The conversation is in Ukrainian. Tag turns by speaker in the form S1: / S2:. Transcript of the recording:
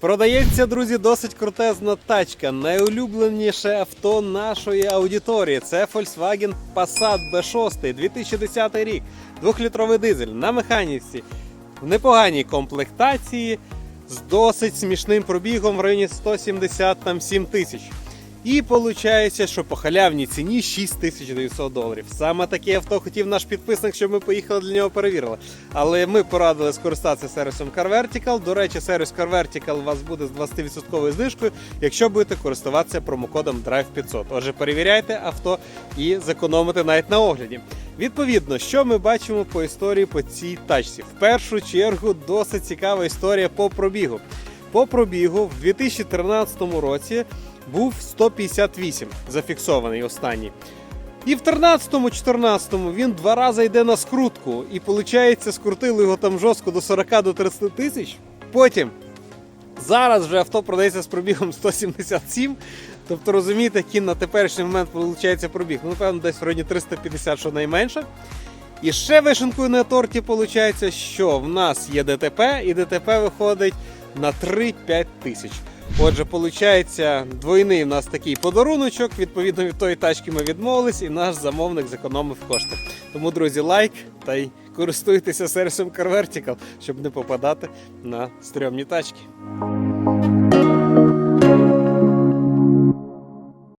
S1: Продається, друзі, досить крутезна тачка. Найулюбленіше авто нашої аудиторії. Це Volkswagen Passat B6, 2010 рік. Двохлітровий дизель на механіці в непоганій комплектації з досить смішним пробігом в районі 177 тисяч. І виходить, що по халявній ціні 6900 доларів. Саме таке авто хотів наш підписник, щоб ми поїхали для нього перевірили. Але ми порадили скористатися сервісом Car Vertical. До речі, сервіс Car Vertical у вас буде з 20% знижкою, якщо будете користуватися промокодом Drive500. Отже, перевіряйте авто і зекономите навіть на огляді. Відповідно, що ми бачимо по історії по цій тачці? В першу чергу досить цікава історія по пробігу. По пробігу в 2013 році був 158 зафіксований останній. І в 13-14 він два рази йде на скрутку. І виходить, скрутили його там жорстко до 40 до 30 тисяч. Потім зараз вже авто продається з пробігом 177. Тобто розумієте, який на теперішній момент виходить пробіг. Ну, напевно, десь в районі 350, що найменше. І ще вишенкою на торті виходить, що в нас є ДТП, і ДТП виходить на 3-5 тисяч. Отже, виходить, двойний у нас такий подаруночок. Відповідно від тої тачки ми відмовились, і наш замовник зекономив кошти. Тому, друзі, лайк та й користуйтеся сервісом Car Vertical, щоб не попадати на стрьомні тачки.